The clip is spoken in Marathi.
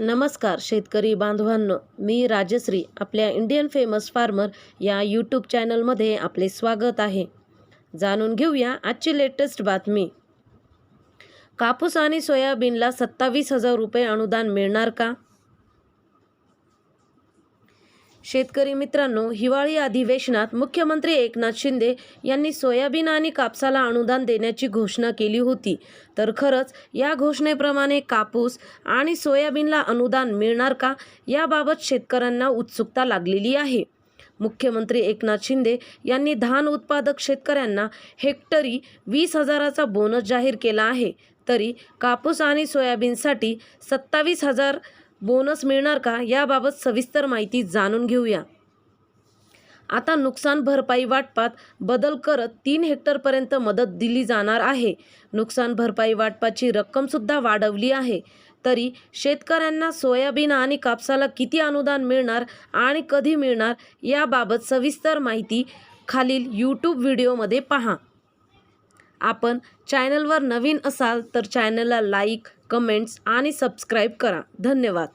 नमस्कार शेतकरी बांधवांनो. मी राजश्री आपल्या इंडियन फेमस फार्मर या यूट्यूब चॅनलमध्ये आपले स्वागत आहे. जाणून घेऊया आजची लेटेस्ट बातमी. कापूस आणि सोयाबीनला सत्तावीस हजार रुपये अनुदान मिळणार का? शेतकरी मित्रांनो हिवाळी अधिवेशनात मुख्यमंत्री एकनाथ शिंदे यांनी सोयाबीन आणि कापसाला अनुदान देण्याची घोषणा केली होती. तर खरंच या घोषणेप्रमाणे कापूस आणि सोयाबीनला अनुदान मिळणार का? याबाबत शेतकऱ्यांना उत्सुकता लागलेली आहे. मुख्यमंत्री एकनाथ शिंदे यांनी धान उत्पादक शेतकऱ्यांना हेक्टरी वीस हजाराचा बोनस जाहीर केला आहे. तरी कापूस आणि सोयाबीनसाठी सत्तावीस हजार बोनस मिळणार का याबाबत सविस्तर माहिती जाणून घेऊया. आता नुकसान भरपाई वाटपात बदल करत तीन हेक्टरपर्यंत मदत दिली जाणार आहे. नुकसान भरपाई वाटपाची रक्कमसुद्धा वाढवली आहे. तरी शेतकऱ्यांना सोयाबीन आणि कापसाला किती अनुदान मिळणार आणि कधी मिळणार याबाबत सविस्तर माहिती खालील यूट्यूब व्हिडिओमध्ये पहा. आपण चॅनलवर नवीन असाल तर चॅनलला लाईक कमेंट्स आणि सबस्क्राईब करा. धन्यवाद.